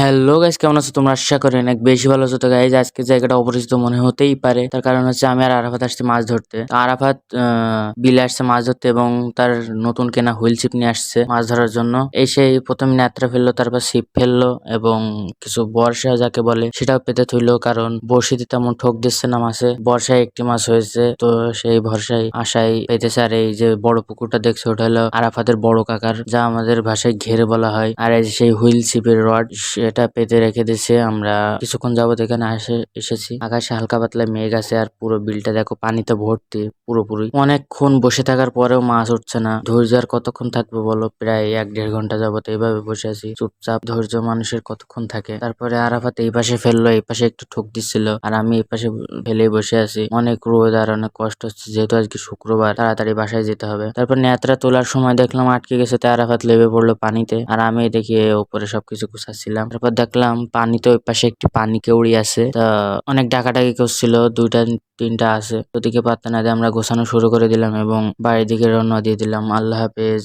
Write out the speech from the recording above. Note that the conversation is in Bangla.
হ্যালো গাইস কেমন আছো তোমরা? আশা করি অনেক বেশি ভালো আছো। তো গাইজ আজকে জায়গাটা অপরিচিত মনে হতেই পারে। তার কারণ হচ্ছে আমি আর আরাফাত আসছি মাছ ধরতে। আরাফাত বিলে আসছে মাছ ধরতে এবং তার নতুন কেনা হুইল ছিপ নিয়ে আসছে মাছ ধরার জন্য। এই সেই প্রথম নেত্রা ফেলল, তারপর ছিপ ফেলল এবং কিছু বর্ষা যাকে বলে সেটাও পেতে থইলো কারণ বড়শিতে তেমন ঠোক দিচ্ছে না মাছে। বর্ষায় একটি মাছ হয়েছে, তো সেই ভরসায়, আশায় পেতেছে। আর এই যে বড় পুকুরটা দেখছ, ওটা হলো আরাফাতের বড় কাকার, যা আমাদের ভাষায় ঘেরে বলা হয়। আর এই সেই হুইল ছিপের রড সেটা পেতে রেখে দিছে আমরা কিছুক্ষণ যাবত এখানে আসে, এসেছি। আকাশে হালকা পাতলা মেঘ আছে আর পুরো বিলটা দেখো পানিতে ভর্তি পুরোপুরি। অনেকক্ষণ বসে থাকার পরেও মাছ উঠছে না। ধৈর্য আর কতক্ষণ থাকবে বলো? প্রায় এক দেড় ঘণ্টা যাবত এইভাবে বসে আছি। চুপচাপ ধৈর্য মানুষের কতক্ষণ থাকে? তারপরে আরাফাত এই পাশে ফেলল, এই পাশে একটু ঠোক দিচ্ছিল আর আমি এই পাশে ফেলেই বসে আছি। অনেক রোদ আর অনেক কষ্ট হচ্ছে, যেহেতু আজকে শুক্রবার, তাড়াতাড়ি বাসায় যেতে হবে। তারপর নেত্রা তোলার সময় দেখলাম আটকে গেছে, তাই আরাফাত লেবে পড়ল পানিতে আর আমি দেখি উপরে সবকিছু গুছাচ্ছিলাম। তারপর দেখলাম পানিতে ওই পাশে একটি পানি কেউড়ি আছে। তা অনেক ডাকাডাকি করছিল, দুইটা, তিনটা আছে। ওদিকে পাত্তা না দিয়ে আমরা গোছানো শুরু করে দিলাম এবং বাড়ির দিকে রওনা দিয়ে দিলাম। আল্লাহ হাফেজ।